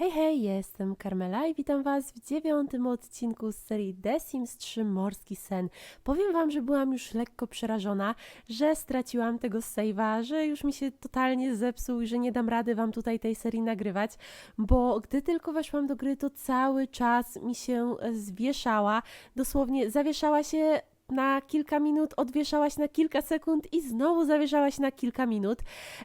Hej, hej, jestem Carmela i witam Was w dziewiątym odcinku z serii The Sims 3 Morski Sen. Powiem Wam, że byłam już lekko przerażona, że straciłam tego save'a, że już mi się totalnie zepsuł i że nie dam rady Wam tutaj tej serii nagrywać, bo gdy tylko weszłam do gry, to cały czas mi się e, zwieszała, dosłownie zawieszała się na kilka minut, odwieszałaś na kilka sekund i znowu zawieszałaś na kilka minut.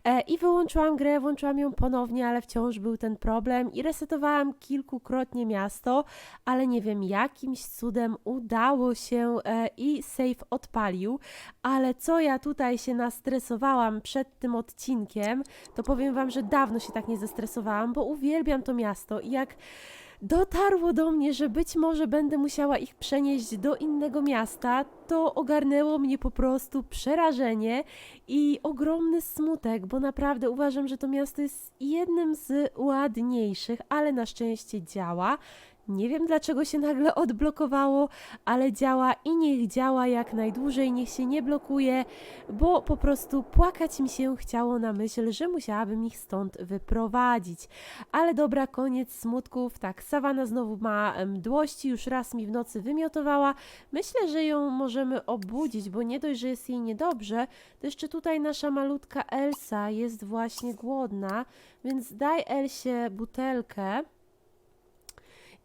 E, I wyłączyłam grę, włączyłam ją ponownie, ale wciąż był ten problem i resetowałam kilkukrotnie miasto, ale nie wiem, jakimś cudem udało się e, i save odpalił, ale co ja tutaj się nastresowałam przed tym odcinkiem, to powiem wam, że dawno się tak nie zestresowałam, bo uwielbiam to miasto i jak dotarło do mnie, że być może będę musiała ich przenieść do innego miasta, to ogarnęło mnie po prostu przerażenie i ogromny smutek, bo naprawdę uważam, że to miasto jest jednym z ładniejszych, ale na szczęście działa. Nie wiem dlaczego się nagle odblokowało, ale działa i niech działa jak najdłużej, niech się nie blokuje, bo po prostu płakać mi się chciało na myśl, że musiałabym ich stąd wyprowadzić. Ale dobra, koniec smutków. Tak, Sawana znowu ma mdłości, już raz mi w nocy wymiotowała. Myślę, że ją możemy obudzić, bo nie dość, że jest jej niedobrze, to jeszcze tutaj nasza malutka Elsa jest właśnie głodna, więc daj Elsie butelkę.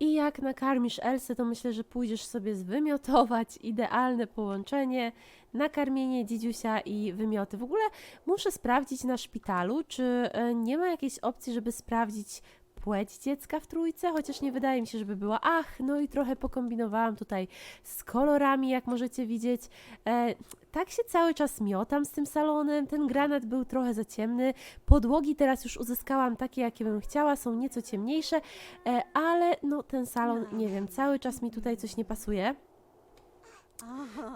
I jak nakarmisz Elsę, to myślę, że pójdziesz sobie zwymiotować. Idealne połączenie, nakarmienie dzidziusia i wymioty. W ogóle muszę sprawdzić na szpitalu, czy e, nie ma jakiejś opcji, żeby sprawdzić płeć dziecka w trójce, chociaż nie wydaje mi się, żeby była. Ach, no i trochę pokombinowałam tutaj z kolorami, jak możecie widzieć. E, tak się cały czas miotam z tym salonem. Ten granat był trochę za ciemny. Podłogi teraz już uzyskałam takie, jakie bym chciała, są nieco ciemniejsze, e, ale no ten salon, nie wiem, cały czas mi tutaj coś nie pasuje.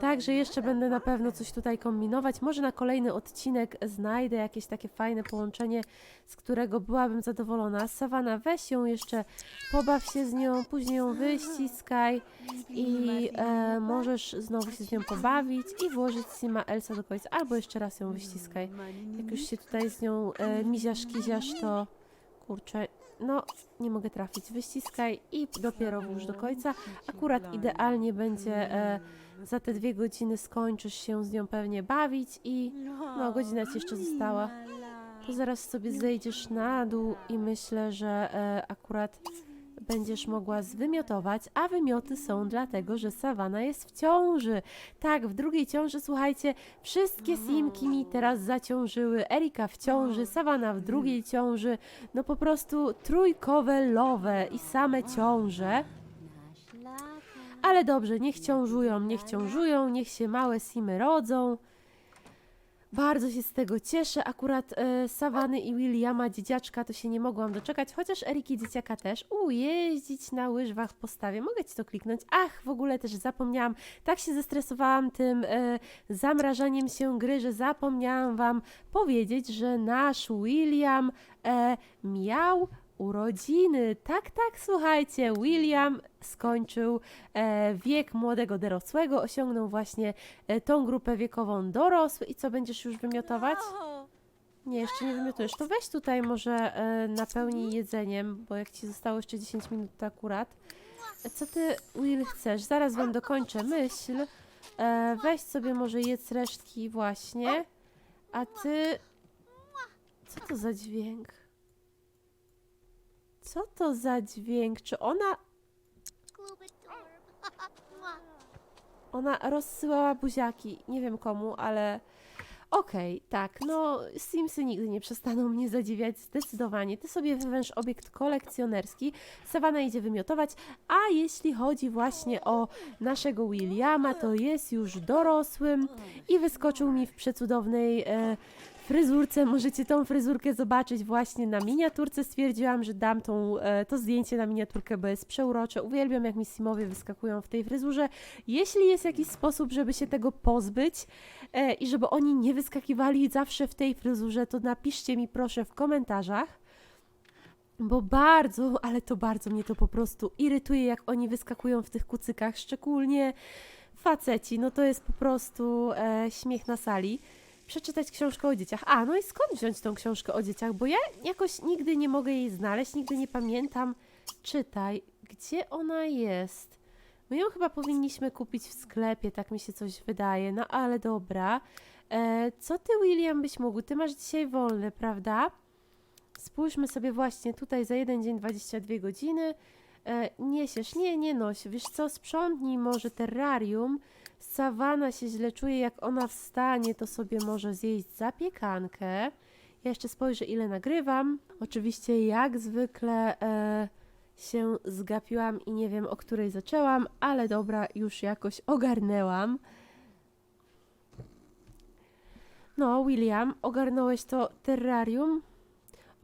Także jeszcze będę na pewno coś tutaj kombinować. Może na kolejny odcinek znajdę jakieś takie fajne połączenie, z którego byłabym zadowolona. Sawana, weź ją jeszcze, pobaw się z nią, później ją wyściskaj i e, możesz znowu się z nią pobawić i włożyć Sima Elsa do końca, albo jeszcze raz ją wyściskaj. Jak już się tutaj z nią e, miziasz, kiziasz, to kurczę, no nie mogę trafić. Wyściskaj i dopiero włóż do końca. Akurat idealnie będzie e, za te dwie godziny skończysz się z nią pewnie bawić i no godzina ci jeszcze została. To zaraz sobie zejdziesz na dół i myślę, że e, akurat będziesz mogła zwymiotować, a wymioty są dlatego, że Sawana jest w ciąży. Tak, w drugiej ciąży, słuchajcie, wszystkie simki mi teraz zaciążyły. Erika w ciąży, Sawana w drugiej ciąży. No po prostu trójkowe lowe i same ciąże. Ale dobrze, niech ciążują, niech ciążują, niech się małe simy rodzą. Bardzo się z tego cieszę. Akurat e, Savany i Williama, dzieciaczka, to się nie mogłam doczekać, chociaż Eriki dzieciaka też. U, jeździć na łyżwach w postawie. Mogę ci to kliknąć? Ach, w ogóle też zapomniałam. Tak się zestresowałam tym e, zamrażaniem się gry, że zapomniałam wam powiedzieć, że nasz William e, miał urodziny. Tak, tak, słuchajcie, William skończył e, wiek młodego dorosłego, osiągnął właśnie e, tą grupę wiekową dorosły i co będziesz już wymiotować? Nie, jeszcze nie wymiotujesz. To weź tutaj może e, napełnij jedzeniem, bo jak ci zostało jeszcze 10 minut to akurat. E, Co ty, Will, chcesz? Zaraz wam dokończę myśl. E, weź sobie może jedz resztki właśnie. A ty... Co to za dźwięk? Co to za dźwięk? Czy ona... Ona rozsyłała buziaki. Nie wiem komu, ale... Okej, tak, no Simsy nigdy nie przestaną mnie zadziwiać, zdecydowanie. Ty sobie wywęż obiekt kolekcjonerski, Sawana idzie wymiotować, a jeśli chodzi właśnie o naszego Williama, to jest już dorosłym i wyskoczył mi w przecudownej e, fryzurce. Możecie tą fryzurkę zobaczyć właśnie na miniaturce. Stwierdziłam, że dam tą, e, to zdjęcie na miniaturkę, bo jest przeurocze. Uwielbiam, jak mi Simowie wyskakują w tej fryzurze. Jeśli jest jakiś sposób, żeby się tego pozbyć e, i żeby oni nie wyskakiwali zawsze w tej fryzurze, to napiszcie mi proszę w komentarzach. Bo bardzo, ale to bardzo mnie to po prostu irytuje, jak oni wyskakują w tych kucykach, szczególnie faceci. No to jest po prostu e, śmiech na sali. Przeczytać książkę o dzieciach. A, no i skąd wziąć tą książkę o dzieciach? Bo ja jakoś nigdy nie mogę jej znaleźć, nigdy nie pamiętam. Czytaj, gdzie ona jest? My ją chyba powinniśmy kupić w sklepie, tak mi się coś wydaje. No ale dobra. E, co ty, William, byś mógł? Ty masz dzisiaj wolny, prawda? Spójrzmy sobie właśnie tutaj za jeden dzień 22 godziny. E, niesiesz, nie, nie noś. Wiesz co, sprzątnij może terrarium. Sawana się źle czuje, jak ona wstanie, to sobie może zjeść zapiekankę. Ja jeszcze spojrzę, ile nagrywam. Oczywiście, jak zwykle e, się zgapiłam i nie wiem, o której zaczęłam, ale dobra, już jakoś ogarnęłam. No, William, ogarnąłeś to terrarium?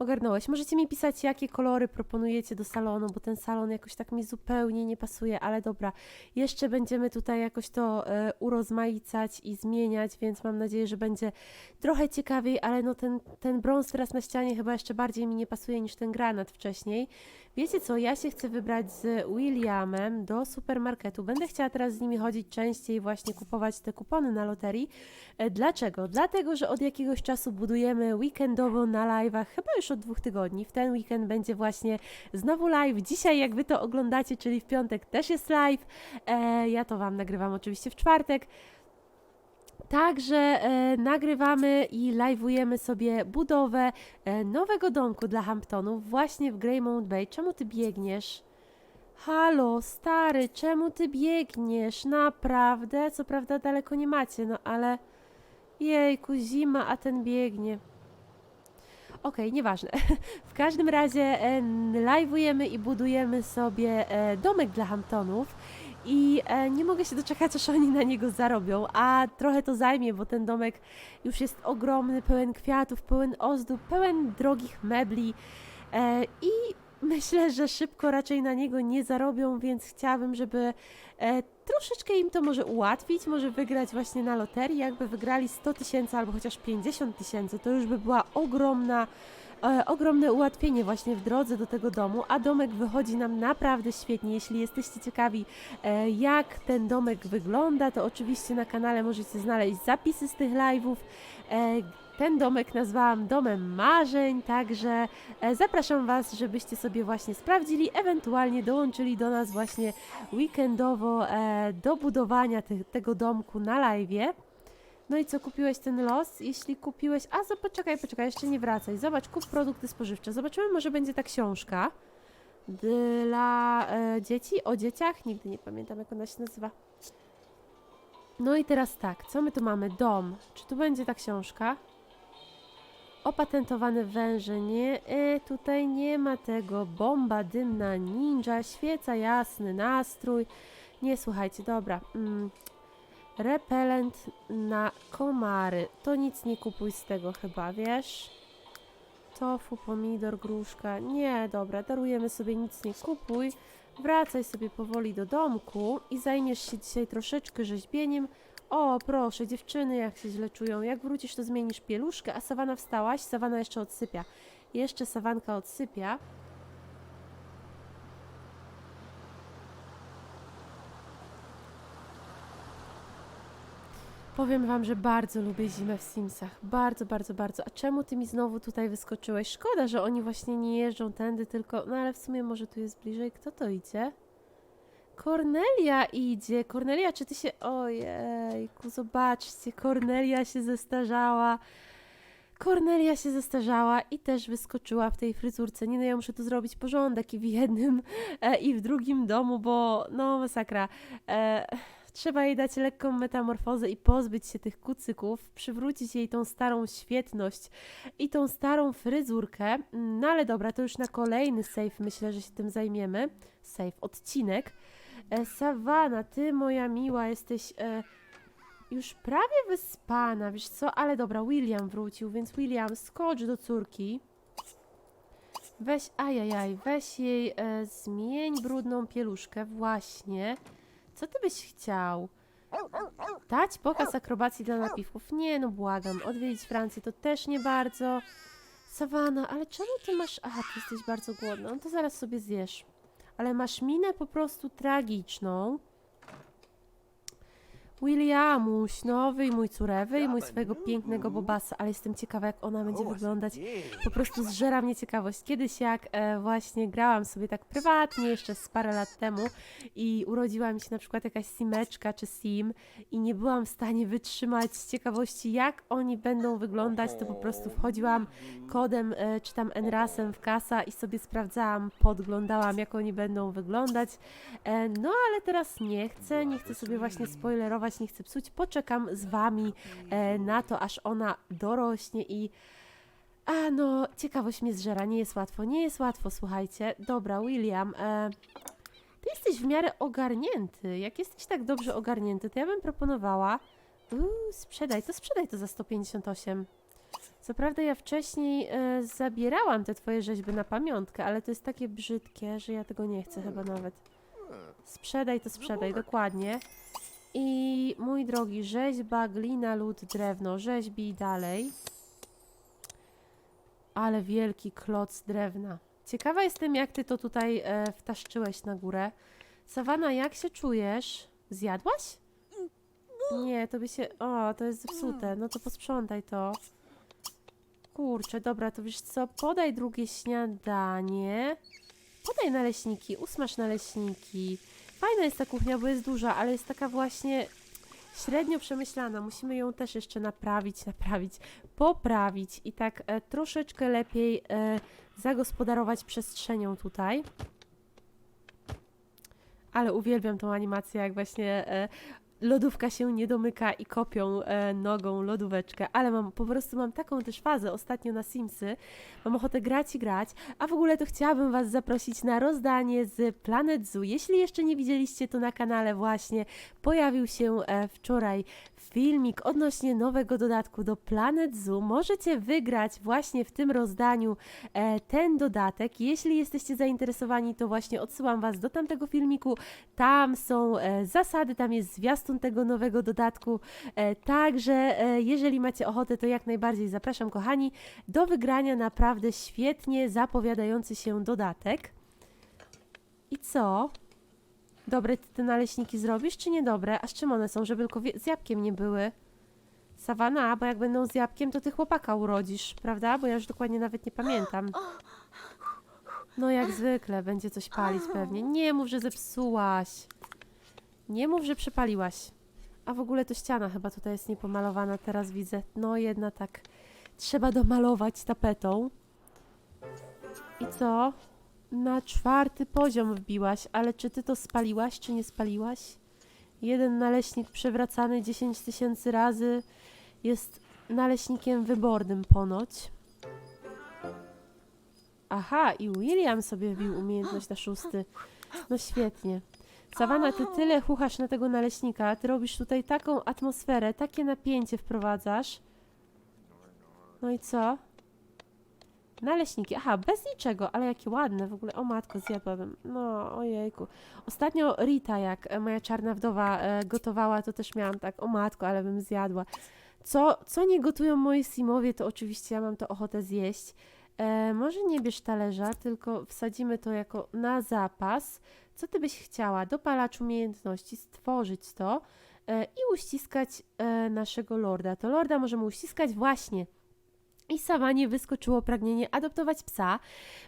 Ogarnąłeś. Możecie mi pisać, jakie kolory proponujecie do salonu, bo ten salon jakoś tak mi zupełnie nie pasuje, ale dobra. Jeszcze będziemy tutaj jakoś to e, urozmaicać i zmieniać, więc mam nadzieję, że będzie trochę ciekawiej, ale no ten, ten brąz teraz na ścianie chyba jeszcze bardziej mi nie pasuje niż ten granat wcześniej. Wiecie co, ja się chcę wybrać z Williamem do supermarketu. Będę chciała teraz z nimi chodzić częściej, właśnie kupować te kupony na loterii. E, Dlaczego? Dlatego, że od jakiegoś czasu budujemy weekendowo na live'ach, chyba już od dwóch tygodni. W ten weekend będzie właśnie znowu live. Dzisiaj, jak wy to oglądacie, czyli w piątek też jest live. E, ja to wam nagrywam oczywiście w czwartek. Także e, nagrywamy i live'ujemy sobie budowę e, nowego domku dla Hamptonów właśnie w Greymount Bay. Czemu ty biegniesz? Halo, stary, czemu ty biegniesz? Naprawdę? Co prawda daleko nie macie, no ale... Jejku, zima, a ten biegnie. Okej, nieważne. W każdym razie e, live'ujemy i budujemy sobie e, domek dla Hamptonów i e, nie mogę się doczekać, aż oni na niego zarobią, a trochę to zajmie, bo ten domek już jest ogromny, pełen kwiatów, pełen ozdób, pełen drogich mebli e, i myślę, że szybko raczej na niego nie zarobią, więc chciałabym, żeby e, troszeczkę im to może ułatwić, może wygrać właśnie na loterii, jakby wygrali 100 tysięcy albo chociaż 50 tysięcy, to już by była ogromna ogromne ułatwienie właśnie w drodze do tego domu, a domek wychodzi nam naprawdę świetnie. Jeśli jesteście ciekawi, e, jak ten domek wygląda, to oczywiście na kanale możecie znaleźć zapisy z tych live'ów. E, ten domek nazwałam Domem Marzeń, także e, zapraszam Was, żebyście sobie właśnie sprawdzili, ewentualnie dołączyli do nas właśnie weekendowo e, do budowania te, tego domku na live'ie. No i co, kupiłeś ten los? Jeśli kupiłeś... A, zo, poczekaj, poczekaj, jeszcze nie wracaj. Zobacz, kup produkty spożywcze. Zobaczymy, może będzie ta książka dla e, dzieci, o dzieciach. Nigdy nie pamiętam, jak ona się nazywa. No i teraz tak, co my tu mamy? Dom. Czy tu będzie ta książka? Opatentowane węże. Nie, e, tutaj nie ma tego. Bomba dymna, ninja, świeca, jasny nastrój. Nie, słuchajcie, dobra. Mm. Repelent na komary. To nic nie kupuj z tego chyba, wiesz? Tofu, pomidor, gruszka. Nie, dobra, darujemy sobie nic nie kupuj. Wracaj sobie powoli do domku i zajmiesz się dzisiaj troszeczkę rzeźbieniem. O, proszę, dziewczyny, jak się źle czują. Jak wrócisz, to zmienisz pieluszkę, a Sawana wstałaś, Sawana jeszcze odsypia. Jeszcze Sawanka odsypia. Powiem wam, że bardzo lubię zimę w Simsach. Bardzo, bardzo, bardzo. A czemu ty mi znowu tutaj wyskoczyłeś? Szkoda, że oni właśnie nie jeżdżą tędy, tylko. No ale w sumie może tu jest bliżej. Kto to idzie? Kornelia idzie. Kornelia, czy ty się. Ojejku, zobaczcie, Kornelia się zestarzała. Kornelia się zestarzała i też wyskoczyła w tej fryzurce. Nie no, ja muszę tu zrobić porządek i w jednym, e, i w drugim domu, bo no masakra. E, trzeba jej dać lekką metamorfozę i pozbyć się tych kucyków, przywrócić jej tą starą świetność i tą starą fryzurkę. No ale dobra, to już na kolejny save myślę, że się tym zajmiemy. Save, odcinek. E, ty moja miła, jesteś e, już prawie wyspana, wiesz co? Ale dobra, William wrócił, więc William, skocz do córki. Weź, ajajaj, weź jej, e, zmień brudną pieluszkę, właśnie. Co ty byś chciał? Dać pokaz akrobacji dla napiwków? Nie, no błagam. Odwiedzić Francję to też nie bardzo. Sawana, ale czemu ty masz... Aha, ty jesteś bardzo głodna. No to zaraz sobie zjesz. Ale masz minę po prostu tragiczną. Williamuś, no wyjmuj córę, wyjmuj swojego pięknego bobasa, ale jestem ciekawa, jak ona będzie wyglądać. Po prostu zżera mnie ciekawość. Kiedyś jak e, właśnie grałam sobie tak prywatnie, jeszcze z parę lat temu i urodziła mi się na przykład jakaś simeczka czy sim i nie byłam w stanie wytrzymać z ciekawości, jak oni będą wyglądać, to po prostu wchodziłam kodem e, czy tam enrasem w kasa i sobie sprawdzałam, podglądałam, jak oni będą wyglądać. E, no ale teraz nie chcę, nie chcę sobie właśnie spoilerować, nie chcę psuć. Poczekam z wami e, na to, aż ona dorośnie i a no, ciekawość mnie zżera, nie jest łatwo, nie jest łatwo, słuchajcie. Dobra, William, e, ty jesteś w miarę ogarnięty. Jak jesteś tak dobrze ogarnięty, to ja bym proponowała. Uuu, sprzedaj to, sprzedaj to za 158. Co prawda ja wcześniej e, zabierałam te twoje rzeźby na pamiątkę, ale to jest takie brzydkie, że ja tego nie chcę chyba nawet. Sprzedaj to, sprzedaj, dokładnie. I mój drogi, rzeźba, glina, lód, drewno, rzeźbi dalej. Ale wielki kloc drewna. Ciekawa jestem, jak ty to tutaj e, wtaszczyłeś na górę. Sawana, jak się czujesz? Zjadłaś? Nie, to by się... O, to jest zepsute. No to posprzątaj to. Kurczę, dobra, to wiesz co? Podaj drugie śniadanie. Podaj naleśniki, usmaż naleśniki. Fajna jest ta kuchnia, bo jest duża, ale jest taka właśnie średnio przemyślana. Musimy ją też jeszcze naprawić, naprawić, poprawić i tak e, troszeczkę lepiej e, zagospodarować przestrzenią tutaj. Ale uwielbiam tą animację, jak właśnie e, lodówka się nie domyka i kopią e, nogą lodóweczkę, ale mam po prostu mam taką też fazę ostatnio na Simsy. Mam ochotę grać i grać, a w ogóle to chciałabym Was zaprosić na rozdanie z Planet Zoo. Jeśli jeszcze nie widzieliście, to na kanale właśnie pojawił się e, wczoraj filmik odnośnie nowego dodatku do Planet Zoo. Możecie wygrać właśnie w tym rozdaniu e, ten dodatek. Jeśli jesteście zainteresowani, to właśnie odsyłam Was do tamtego filmiku. Tam są e, zasady, tam jest zwiastun tego nowego dodatku. E, także e, jeżeli macie ochotę, to jak najbardziej zapraszam, kochani, do wygrania naprawdę świetnie zapowiadający się dodatek. I co? Dobre ty te naleśniki zrobisz, czy niedobre? A z czym one są, żeby tylko z jabłkiem nie były? Sawana, bo jak będą z jabłkiem, to ty chłopaka urodzisz, prawda? Bo ja już dokładnie nawet nie pamiętam. No jak zwykle, będzie coś palić pewnie. Nie mów, że zepsułaś. Nie mów, że przepaliłaś. A w ogóle to ściana chyba tutaj jest niepomalowana, teraz widzę. No jedna tak. Trzeba domalować tapetą. I co? Na czwarty poziom wbiłaś, ale czy ty to spaliłaś, czy nie spaliłaś? Jeden naleśnik przewracany 10 tysięcy razy jest naleśnikiem wybornym ponoć. Aha, i William sobie wbił umiejętność na szósty. No świetnie. Sawana, ty tyle chuchasz na tego naleśnika, ty robisz tutaj taką atmosferę, takie napięcie wprowadzasz. No i co? Naleśniki, aha, bez niczego, ale jakie ładne w ogóle. O matko, zjadłabym. No, ojejku. Ostatnio Rita, jak moja czarna wdowa e, gotowała, to też miałam tak, o matko, ale bym zjadła. Co, co nie gotują moi simowie, to oczywiście ja mam to ochotę zjeść. E, może nie bierz talerza, tylko wsadzimy to jako na zapas. Co ty byś chciała? Dopalacz umiejętności, stworzyć to e, i uściskać e, naszego lorda. To lorda możemy uściskać właśnie i Sawanie wyskoczyło pragnienie adoptować psa,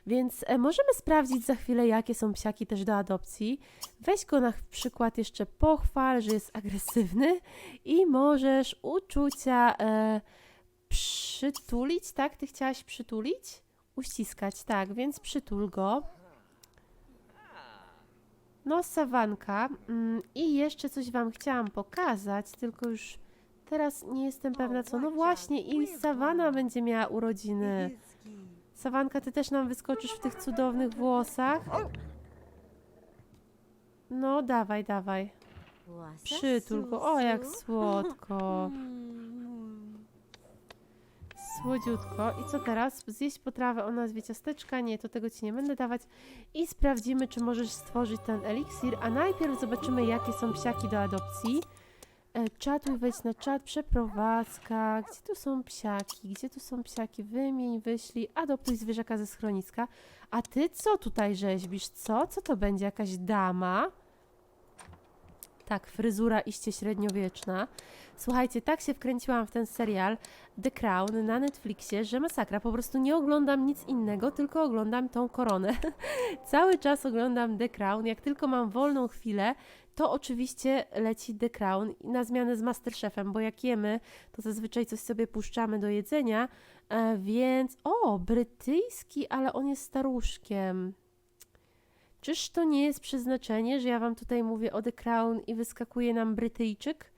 więc e, możemy sprawdzić za chwilę, jakie są psiaki też do adopcji. Weź go na przykład jeszcze pochwal, że jest agresywny i możesz uczucia e, przytulić, tak? Ty chciałaś przytulić? Uściskać, tak, więc przytul go. No, sawanka. Mm, I jeszcze coś Wam chciałam pokazać, tylko już teraz nie jestem pewna co. No właśnie, i Sawana będzie miała urodziny. Sawanka, ty też nam wyskoczysz w tych cudownych włosach? No, dawaj, dawaj. Przytul go. O, jak słodko. Słodziutko. I co teraz? Zjeść potrawę o nazwie ciasteczka? Nie, to tego ci nie będę dawać. I sprawdzimy, czy możesz stworzyć ten eliksir. A najpierw zobaczymy, jakie są psiaki do adopcji. E, Czatuj, wejdź na czat, przeprowadzka. Gdzie tu są psiaki? Gdzie tu są psiaki? Wymień, wyślij, adoptuj zwierzaka ze schroniska. A ty co tutaj rzeźbisz? Co? Co to będzie? Jakaś dama? Tak, fryzura iście średniowieczna. Słuchajcie, tak się wkręciłam w ten serial The Crown na Netflixie, że masakra. Po prostu nie oglądam nic innego, tylko oglądam tą koronę. Cały czas oglądam The Crown. Jak tylko mam wolną chwilę, to oczywiście leci The Crown na zmianę z Masterchefem, bo jak jemy, to zazwyczaj coś sobie puszczamy do jedzenia, e, więc... O, brytyjski, ale on jest staruszkiem. Czyż to nie jest przeznaczenie, że ja wam tutaj mówię o The Crown i wyskakuje nam Brytyjczyk?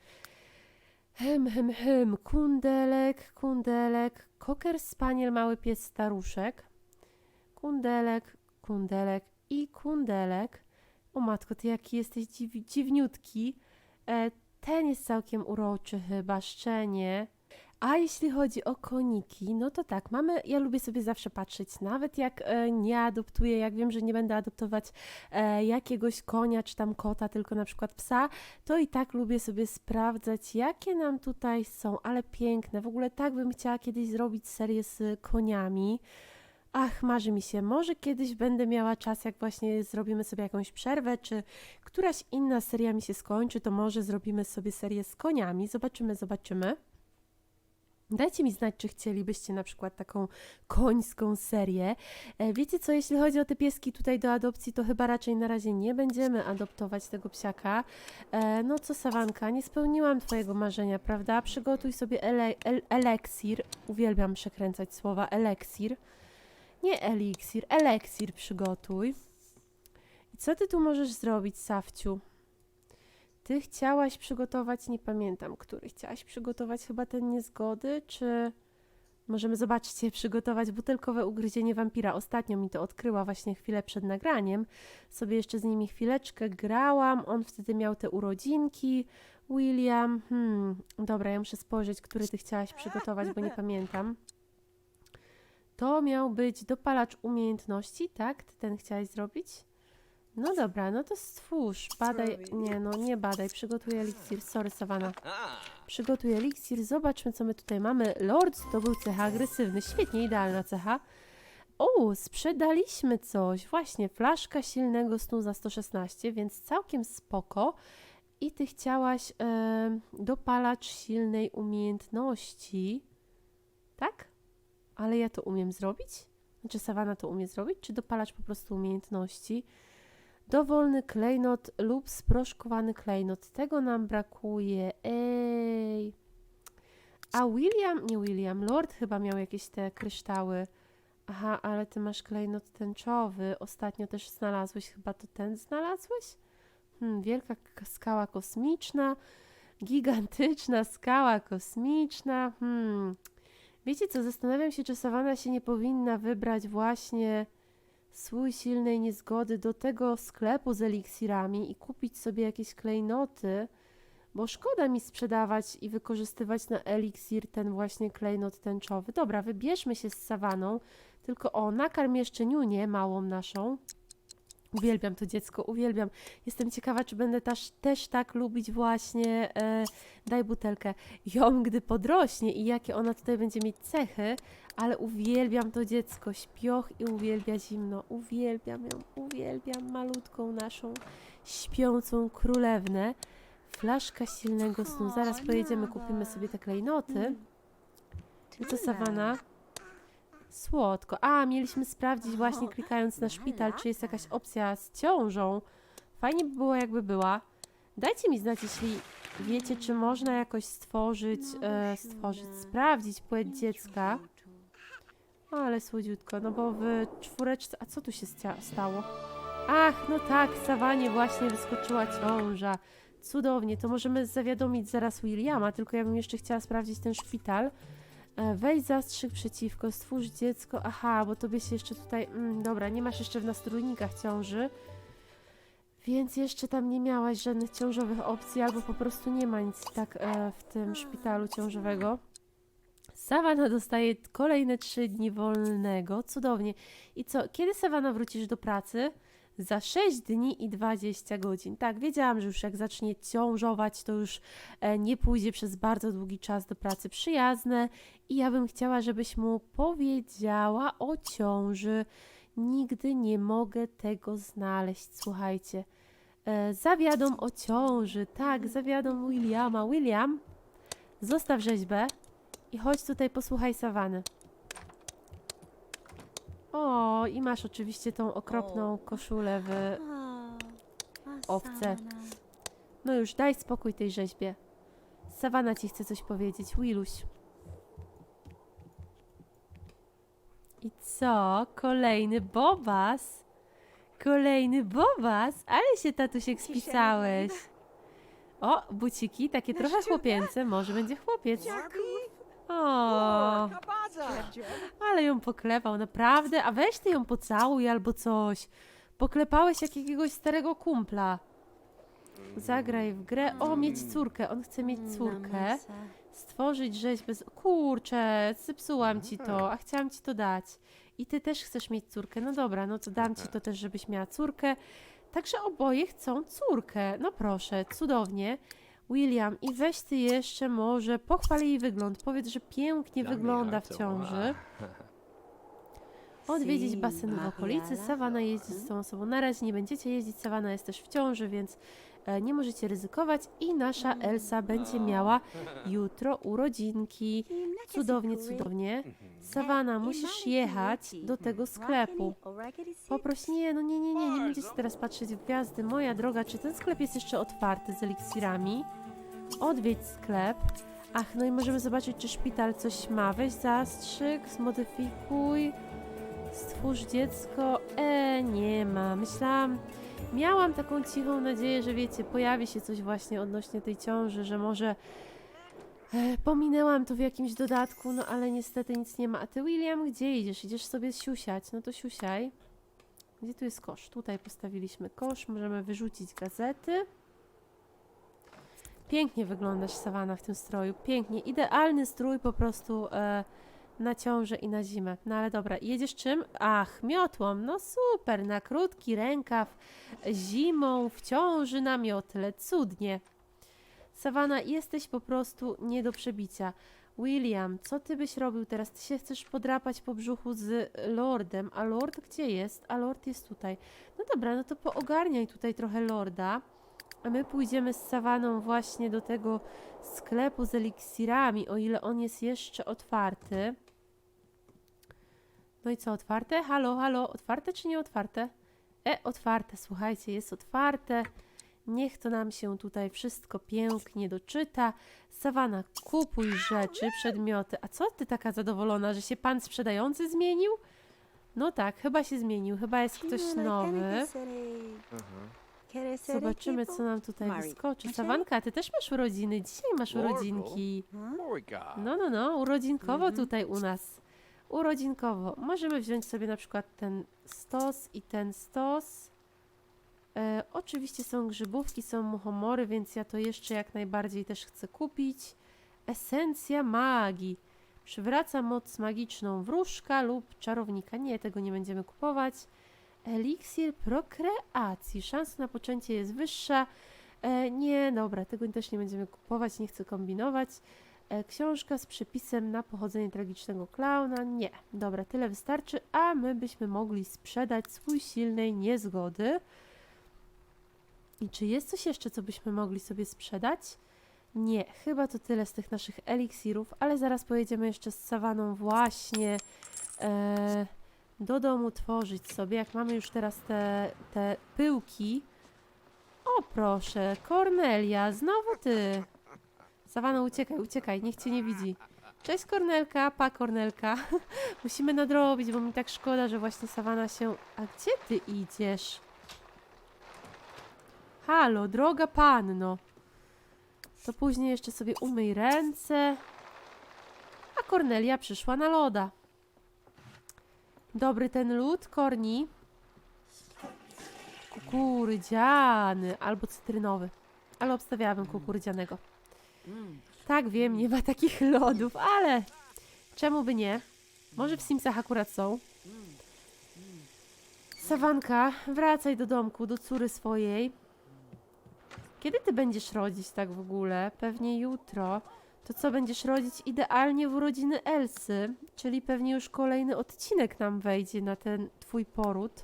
Hem, hem, hem, kundelek, kundelek, koker, spaniel, mały pies, staruszek, kundelek, kundelek i kundelek. O matko, ty jaki jesteś dziw, dziwniutki. E, ten jest całkiem uroczy chyba, szczenie. A jeśli chodzi o koniki, no to tak, mamy, ja lubię sobie zawsze patrzeć, nawet jak e, nie adoptuję, jak wiem, że nie będę adoptować e, jakiegoś konia czy tam kota, tylko na przykład psa, to i tak lubię sobie sprawdzać, jakie nam tutaj są, ale piękne. W ogóle tak bym chciała kiedyś zrobić serię z koniami. Ach, marzy mi się, może kiedyś będę miała czas, jak właśnie zrobimy sobie jakąś przerwę, czy któraś inna seria mi się skończy, to może zrobimy sobie serię z koniami. Zobaczymy, zobaczymy. Dajcie mi znać, czy chcielibyście na przykład taką końską serię. E, Wiecie co, jeśli chodzi o te pieski tutaj do adopcji, to chyba raczej na razie nie będziemy adoptować tego psiaka. E, No co, Sawanka, nie spełniłam Twojego marzenia, prawda? Przygotuj sobie ele el eleksir. Uwielbiam przekręcać słowa eleksir. Nie eliksir, eleksir przygotuj. I co Ty tu możesz zrobić, Safciu? Ty chciałaś przygotować, nie pamiętam, który chciałaś przygotować, chyba ten niezgody, czy możemy, zobaczcie, przygotować butelkowe ugryzienie wampira. Ostatnio mi to odkryła właśnie chwilę przed nagraniem. Sobie jeszcze z nimi chwileczkę grałam, on wtedy miał te urodzinki. William, hmm, dobra, ja muszę spojrzeć, który ty chciałaś przygotować, bo nie pamiętam. To miał być dopalacz umiejętności, tak? Ty ten chciałaś zrobić? No dobra, no to stwórz, badaj, nie no, nie badaj, przygotuję eliksir, sorry Savana. Przygotuję eliksir, zobaczmy co my tutaj mamy. Lord to był cecha agresywny, świetnie, idealna cecha. O, sprzedaliśmy coś, właśnie, flaszka silnego snu za 116, więc całkiem spoko. I ty chciałaś em, dopalacz silnej umiejętności, tak? Ale ja to umiem zrobić? Znaczy Savana to umie zrobić, czy dopalacz po prostu umiejętności? Dowolny klejnot lub sproszkowany klejnot. Tego nam brakuje. Ej. A William, nie William, Lord chyba miał jakieś te kryształy. Aha, ale ty masz klejnot tęczowy. Ostatnio też znalazłeś, chyba to ten znalazłeś? Hmm, wielka skała kosmiczna, gigantyczna skała kosmiczna. Hmm. Wiecie co, zastanawiam się, czy Savana się nie powinna wybrać właśnie swój silnej niezgody do tego sklepu z eliksirami i kupić sobie jakieś klejnoty, bo szkoda mi sprzedawać i wykorzystywać na eliksir ten właśnie klejnot tęczowy. Dobra, wybierzmy się z Sawaną, tylko o, nakarm jeszcze Niunię, małą naszą. Uwielbiam to dziecko, uwielbiam. Jestem ciekawa, czy będę też, też tak lubić właśnie, e, daj butelkę, ją, gdy podrośnie i jakie ona tutaj będzie mieć cechy, ale uwielbiam to dziecko, śpioch i uwielbia zimno. Uwielbiam ją, uwielbiam malutką naszą śpiącą królewnę. Flaszka silnego snu. Zaraz pojedziemy, kupimy sobie te klejnoty. I co, Sawana? Słodko. A, mieliśmy sprawdzić właśnie klikając na szpital, czy jest jakaś opcja z ciążą. Fajnie by było, jakby była. Dajcie mi znać, jeśli wiecie, czy można jakoś stworzyć, e, stworzyć, sprawdzić płeć dziecka. Ale słodziutko, no bo w czwóreczce... A co tu się stało? Ach, no tak, sawanie właśnie wyskoczyła ciąża. Cudownie, to możemy zawiadomić zaraz Williama, tylko ja bym jeszcze chciała sprawdzić ten szpital. E, Weź zastrzyk przeciwko, stwórz dziecko. Aha, bo tobie się jeszcze tutaj... Mm, dobra, nie masz jeszcze w nastrójnikach ciąży. Więc jeszcze tam nie miałaś żadnych ciążowych opcji, albo po prostu nie ma nic tak e, w tym szpitalu ciążowego. Sawana dostaje kolejne trzy dni wolnego. Cudownie. I co, kiedy Sawana wrócisz do pracy? Za 6 dni i 20 godzin. Tak, wiedziałam, że już jak zacznie ciążować, to już e, nie pójdzie przez bardzo długi czas do pracy przyjazne. I ja bym chciała, żebyś mu powiedziała o ciąży. Nigdy nie mogę tego znaleźć. Słuchajcie. E, zawiadom o ciąży. Tak, zawiadom Williama. William, zostaw rzeźbę i chodź tutaj posłuchaj Sawany. O, i masz oczywiście tą okropną koszulę w... Owce. No już, daj spokój tej rzeźbie. Sawana ci chce coś powiedzieć. Wiluś. I co? Kolejny bobas? Kolejny bobas? Ale się tatusiek spisałeś. O, buciki, takie trochę chłopięce. Może będzie chłopiec. O, ale ją poklepał, naprawdę? A weź ty ją pocałuj albo coś. Poklepałeś jak jakiegoś starego kumpla. Zagraj w grę. O, mieć córkę. On chce mieć córkę. Stworzyć rzeźbę z... Kurczę, zepsułam ci to, a chciałam ci to dać. I ty też chcesz mieć córkę. No dobra, no to dam ci to też, żebyś miała córkę. Także oboje chcą córkę. No proszę, cudownie. William, i weź ty jeszcze może pochwal jej wygląd. Powiedz, że pięknie wygląda w ciąży. Odwiedzić basen w okolicy. Sawana jeździ z tą osobą. Na razie nie będziecie jeździć. Sawana jest też w ciąży, więc nie możecie ryzykować. I nasza Elsa będzie miała jutro urodzinki. Cudownie, cudownie. Sawana, musisz jechać do tego sklepu. Poproś, nie, no nie, nie, nie, nie będziecie teraz patrzeć w gwiazdy. Moja droga, czy ten sklep jest jeszcze otwarty z eliksirami? Odwiedź sklep. Ach, no i możemy zobaczyć, czy szpital coś ma. Weź zastrzyk, zmodyfikuj, stwórz dziecko. E, nie ma. Myślałam, miałam taką cichą nadzieję, że wiecie, pojawi się coś właśnie odnośnie tej ciąży, że może e, pominęłam to w jakimś dodatku, no ale niestety nic nie ma. A ty, William, gdzie idziesz? Idziesz sobie siusiać. No to siusiaj. Gdzie tu jest kosz? Tutaj postawiliśmy kosz, możemy wyrzucić gazety. Pięknie wyglądasz, Sawana, w tym stroju. Pięknie. Idealny strój po prostu e, na ciążę i na zimę. No ale dobra, jedziesz czym? Ach, miotłą. No super, na krótki rękaw, zimą, w ciąży na miotle. Cudnie. Sawana, jesteś po prostu nie do przebicia. William, co ty byś robił teraz? Ty się chcesz podrapać po brzuchu z Lordem, a Lord gdzie jest? A Lord jest tutaj. No dobra, no to poogarniaj tutaj trochę Lorda. A my pójdziemy z Sawaną właśnie do tego sklepu z eliksirami, o ile on jest jeszcze otwarty. No i co, otwarte? Halo, halo, otwarte czy nie otwarte? E, otwarte, słuchajcie, jest otwarte. Niech to nam się tutaj wszystko pięknie doczyta. Sawana, kupuj rzeczy, przedmioty. A co ty taka zadowolona, że się pan sprzedający zmienił? No tak, chyba się zmienił, chyba jest ktoś nowy. Zobaczymy, co nam tutaj wyskoczy. Sawanka, ty też masz urodziny. Dzisiaj masz urodzinki. No, no, no, urodzinkowo Mhm. tutaj u nas. Urodzinkowo. Możemy wziąć sobie na przykład ten stos i ten stos. E, oczywiście są grzybówki, są muchomory, więc ja to jeszcze jak najbardziej też chcę kupić. Esencja magii. Przywraca moc magiczną wróżka lub czarownika. Nie, tego nie będziemy kupować. Eliksir prokreacji. Szansa na poczęcie jest wyższa. E, nie, dobra, tego też nie będziemy kupować, nie chcę kombinować. E, książka z przepisem na pochodzenie tragicznego klauna. Nie, dobra, tyle wystarczy, a my byśmy mogli sprzedać swój silnej niezgody. I czy jest coś jeszcze, co byśmy mogli sobie sprzedać? Nie, chyba to tyle z tych naszych eliksirów, ale zaraz pojedziemy jeszcze z Sawaną właśnie e, do domu tworzyć sobie, jak mamy już teraz te, te pyłki. O proszę, Kornelia, znowu ty. Sawana, uciekaj, uciekaj, niech cię nie widzi. Cześć Kornelka, pa Kornelka. Musimy nadrobić, bo mi tak szkoda, że właśnie Sawana się... A gdzie ty idziesz? Halo, droga panno. To później jeszcze sobie umyj ręce. A Kornelia przyszła na loda. Dobry ten lód, Korni. Kukurydziany albo cytrynowy. Ale obstawiałabym kukurydzianego. Tak, wiem, nie ma takich lodów, ale czemu by nie? Może w Simsach akurat są. Sawanka, wracaj do domku, do córy swojej. Kiedy ty będziesz rodzić tak w ogóle? Pewnie jutro. To co, będziesz rodzić idealnie w urodziny Elsy? Czyli pewnie już kolejny odcinek nam wejdzie na ten twój poród.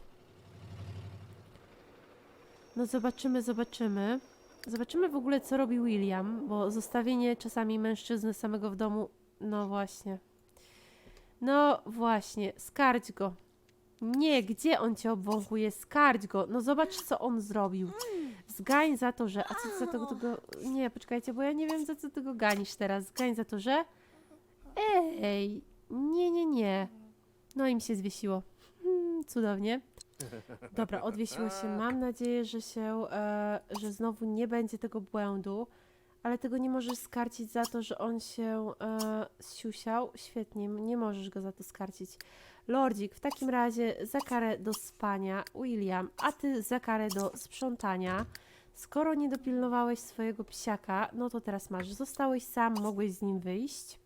No zobaczymy, zobaczymy. Zobaczymy w ogóle, co robi William, bo zostawienie czasami mężczyzny samego w domu, no właśnie. No właśnie, skardź go. Nie, gdzie on cię obwąchuje? Skardź go. No zobacz, co on zrobił. Zgań za to, że... A co za tego, tego... Nie, poczekajcie, bo ja nie wiem, za co ty go ganisz teraz. Zgań za to, że... Ej, nie, nie, nie. No i mi się zwiesiło. Hmm, cudownie. Dobra, odwiesiło się. Mam nadzieję, że się, e, że znowu nie będzie tego błędu, ale tego nie możesz skarcić za to, że on się e, zsiusiał. Świetnie, nie możesz go za to skarcić. Lordzik, w takim razie za karę do spania, William, a ty za karę do sprzątania. Skoro nie dopilnowałeś swojego psiaka, no to teraz masz. Zostałeś sam, mogłeś z nim wyjść.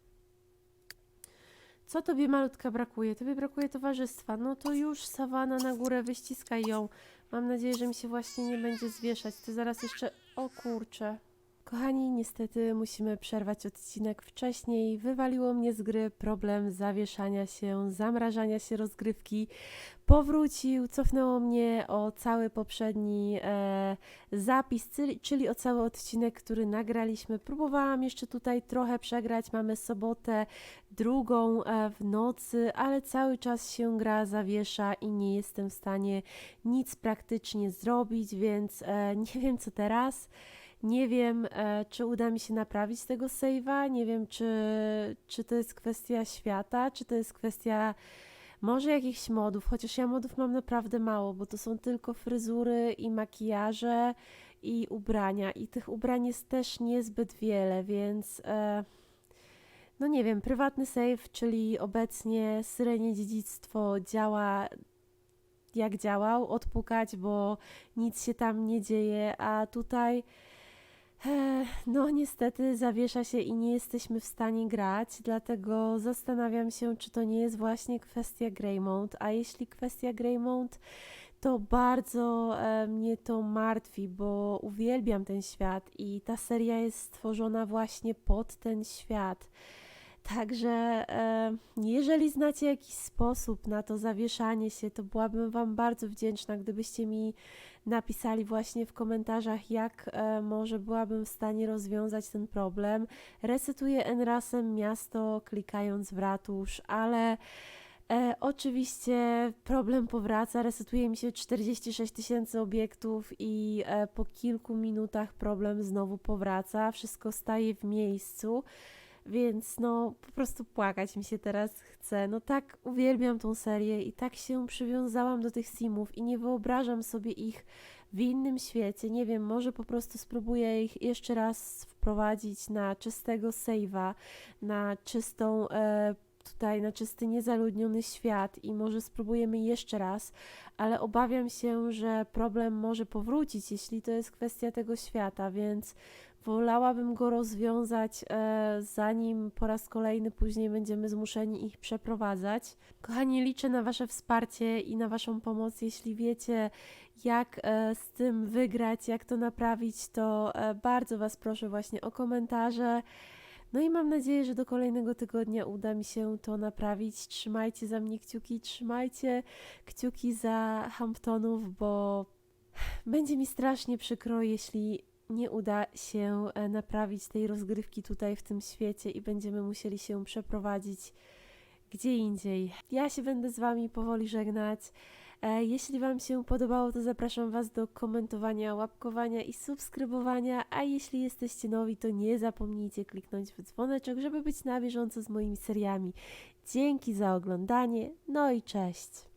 Co tobie malutka brakuje? Tobie brakuje towarzystwa. No to już sawana na górę, wyściskaj ją. Mam nadzieję, że mi się właśnie nie będzie zwieszać. Ty zaraz jeszcze... O kurczę. Kochani, niestety musimy przerwać odcinek wcześniej. Wywaliło mnie z gry problem zawieszania się, zamrażania się rozgrywki. Powrócił, cofnęło mnie o cały poprzedni e, zapis, czyli, o cały odcinek, który nagraliśmy. Próbowałam jeszcze tutaj trochę przegrać. Mamy sobotę, drugą e, w nocy, ale cały czas się gra zawiesza i nie jestem w stanie nic praktycznie zrobić, więc e, nie wiem co teraz. Nie wiem, e, czy uda mi się naprawić tego save'a. Nie wiem, czy, czy to jest kwestia świata, czy to jest kwestia może jakichś modów, chociaż ja modów mam naprawdę mało, bo to są tylko fryzury i makijaże i ubrania. I tych ubrań jest też niezbyt wiele, więc. E, no nie wiem, prywatny save, czyli obecnie Syrenie Dziedzictwo działa jak działał, odpukać, bo nic się tam nie dzieje, a tutaj no niestety zawiesza się i nie jesteśmy w stanie grać, dlatego zastanawiam się, czy to nie jest właśnie kwestia Greymount, a jeśli kwestia Greymount, to bardzo e, mnie to martwi, bo uwielbiam ten świat i ta seria jest stworzona właśnie pod ten świat. Także e, jeżeli znacie jakiś sposób na to zawieszanie się, to byłabym Wam bardzo wdzięczna, gdybyście mi napisali właśnie w komentarzach, jak e, może byłabym w stanie rozwiązać ten problem. Resetuję Enrasem miasto, klikając w ratusz, ale e, oczywiście problem powraca. Resetuje mi się 46 tysięcy obiektów i e, po kilku minutach problem znowu powraca. Wszystko staje w miejscu. Więc no, po prostu płakać mi się teraz chce. No tak uwielbiam tą serię i tak się przywiązałam do tych simów i nie wyobrażam sobie ich w innym świecie. Nie wiem, może po prostu spróbuję ich jeszcze raz wprowadzić na czystego save'a, na czystą e, tutaj, na czysty niezaludniony świat i może spróbujemy jeszcze raz, ale obawiam się, że problem może powrócić, jeśli to jest kwestia tego świata, więc wolałabym go rozwiązać, e, zanim po raz kolejny później będziemy zmuszeni ich przeprowadzać. Kochani, liczę na Wasze wsparcie i na Waszą pomoc. Jeśli wiecie, jak e, z tym wygrać, jak to naprawić, to e, bardzo Was proszę właśnie o komentarze. No i mam nadzieję, że do kolejnego tygodnia uda mi się to naprawić. Trzymajcie za mnie kciuki, trzymajcie kciuki za Hamptonów, bo będzie mi strasznie przykro, jeśli nie uda się e, naprawić tej rozgrywki tutaj w tym świecie i będziemy musieli się przeprowadzić gdzie indziej. Ja się będę z Wami powoli żegnać. E, Jeśli Wam się podobało, to zapraszam Was do komentowania, łapkowania i subskrybowania, a jeśli jesteście nowi, to nie zapomnijcie kliknąć w dzwoneczek, żeby być na bieżąco z moimi seriami. Dzięki za oglądanie, no i cześć!